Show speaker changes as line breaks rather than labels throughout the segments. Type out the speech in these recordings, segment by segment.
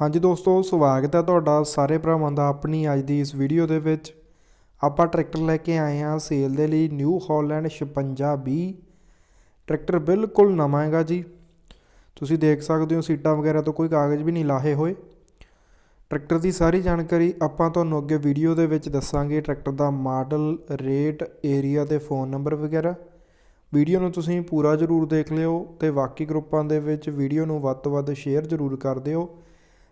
ਹਾਂਜੀ ਦੋਸਤੋ, ਸਵਾਗਤ ਹੈ ਤੁਹਾਡਾ ਸਾਰੇ ਭਰਾਵਾਂ ਦਾ ਆਪਣੀ ਅੱਜ ਦੀ ਇਸ ਵੀਡੀਓ ਦੇ ਵਿੱਚ। ਆਪਾਂ ਟਰੈਕਟਰ ਲੈ ਕੇ ਆਏ ਹਾਂ ਸੇਲ ਦੇ ਲਈ ਨਿਊ ਹਾਲੈਂਡ 5620 ਟਰੈਕਟਰ ਬਿਲਕੁਲ ਨਵਾਂ ਹੈਗਾ ਜੀ। ਤੁਸੀਂ ਦੇਖ ਸਕਦੇ ਹੋ ਸੀਟਾਂ ਵਗੈਰਾ ਤੋਂ ਕੋਈ ਕਾਗਜ਼ ਵੀ ਨਹੀਂ ਲਾਹੇ ਹੋਏ। ਟਰੈਕਟਰ ਦੀ ਸਾਰੀ ਜਾਣਕਾਰੀ ਆਪਾਂ ਤੁਹਾਨੂੰ ਅੱਗੇ ਵੀਡੀਓ ਦੇ ਵਿੱਚ ਦੱਸਾਂਗੇ। ਟਰੈਕਟਰ ਦਾ ਮਾਡਲ, ਰੇਟ ਏਰੀਆ ਤੇ ਫੋਨ ਨੰਬਰ ਵਗੈਰਾ। ਵੀਡੀਓ ਨੂੰ ਤੁਸੀਂ ਪੂਰਾ ਜ਼ਰੂਰ ਦੇਖ ਲਿਓ ਤੇ ਬਾਕੀ ਗਰੁੱਪਾਂ ਦੇ ਵਿੱਚ ਵੀਡੀਓ ਨੂੰ ਵੱਧ ਤੋਂ ਵੱਧ ਸ਼ੇਅਰ ਜ਼ਰੂਰ ਕਰ ਦਿਓ।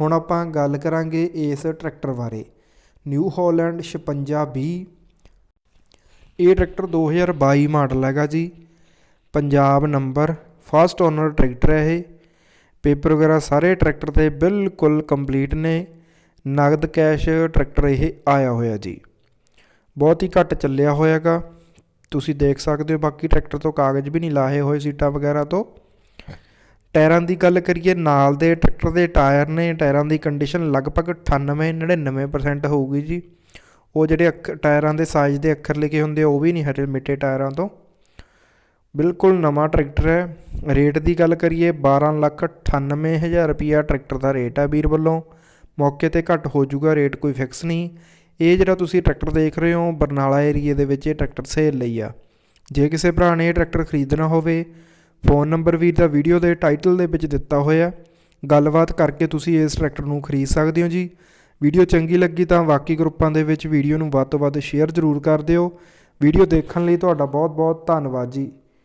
ਹੁਣ ਆਪਾਂ ਗੱਲ ਕਰਾਂਗੇ ਇਸ ਟਰੈਕਟਰ ਬਾਰੇ। ਨਿਊ ਹਾਲੈਂਡ 5620 ਇਹ ਟਰੈਕਟਰ 2022 ਮਾਡਲ ਹੈਗਾ ਜੀ। Punjab number first owner tractor ਹੈ ਇਹ। ਪੇਪਰ ਵਗੈਰਾ ਸਾਰੇ ਟਰੈਕਟਰ ਤੇ ਬਿਲਕੁਲ ਕੰਪਲੀਟ ਨੇ। ਨਗਦ ਕੈਸ਼ ਟਰੈਕਟਰ ਇਹ ਆਇਆ ਹੋਇਆ ਜੀ। ਬਹੁਤ ਹੀ ਘੱਟ ਚੱਲਿਆ ਹੋਇਆਗਾ। ਤੁਸੀਂ ਦੇਖ ਸਕਦੇ ਹੋ ਬਾਕੀ ਟਰੈਕਟਰ ਤੋਂ ਕਾਗਜ਼ ਵੀ ਨਹੀਂ ਲਾਹੇ ਹੋਏ ਸੀਟਾਂ ਵਗੈਰਾ ਤੋਂ। ਟਾਇਰਾਂ ਦੀ ਗੱਲ ਕਰੀਏ, ਨਾਲ ਦੇ ਟਰੈਕਟਰ ਦੇ ਟਾਇਰ ਨੇ ਟਾਇਰਾਂ ਦੀ ਕੰਡੀਸ਼ਨ ਲਗਭਗ 98 99% ਹੋਊਗੀ ਜੀ। ਉਹ ਜਿਹੜੇ ਅੱਖ, ਟਾਇਰਾਂ ਦੇ ਸਾਈਜ਼ ਦੇ ਅੱਖਰ ਲਿਖੇ ਹੁੰਦੇ ਆ, ਉਹ ਵੀ ਨਹੀਂ ਹਟੇ ਮਿੱਟੇ ਟਾਇਰਾਂ ਤੋਂ। ਬਿਲਕੁਲ ਨਵਾਂ ਟਰੈਕਟਰ ਹੈ। ਰੇਟ ਦੀ ਗੱਲ ਕਰੀਏ 12 ਲੱਖ 98 ਹਜ਼ਾਰ ਰੁਪਿਆ ਟਰੈਕਟਰ ਦਾ ਰੇਟ ਆ ਵੀਰ ਵੱਲੋਂ। ਮੌਕੇ ਤੇ ਘੱਟ ਹੋ ਜਾਊਗਾ, ਰੇਟ ਕੋਈ ਫਿਕਸ ਨਹੀਂ। ਇਹ ਜਿਹੜਾ ਤੁਸੀਂ ਟਰੈਕਟਰ ਦੇਖ ਰਹੇ ਹੋ, ਬਰਨਾਲਾ ਏਰੀਏ ਦੇ ਵਿੱਚ ਇਹ ਟਰੈਕਟਰ ਸੇਲ ਲਈ ਆ। ਜੇ ਕਿਸੇ ਭਰਾ ਨੇ ਇਹ ਟਰੈਕਟਰ ਖਰੀਦਣਾ ਹੋਵੇ ਫੋਨ ਨੰਬਰ ਵੀਰ ਦਾ ਵੀਡੀਓ ਦੇ ਟਾਈਟਲ ਦੇ ਵਿੱਚ ਦਿੱਤਾ ਹੋਇਆ ਗੱਲਬਾਤ ਕਰਕੇ ਤੁਸੀਂ ਇਸ ਟਰੈਕਟਰ ਨੂੰ ਖਰੀਦ ਸਕਦੇ ਹੋ ਜੀ। ਵੀਡੀਓ ਚੰਗੀ ਲੱਗੀ ਤਾਂ ਬਾਕੀ ਗਰੁੱਪਾਂ ਦੇ ਵਿੱਚ ਵੀਡੀਓ ਨੂੰ ਵੱਧ ਤੋਂ ਵੱਧ ਸ਼ੇਅਰ ਜ਼ਰੂਰ ਕਰ ਦਿਓ। ਵੀਡੀਓ ਦੇਖਣ ਲਈ ਤੁਹਾਡਾ ਬਹੁਤ ਬਹੁਤ ਧੰਨਵਾਦ ਜੀ।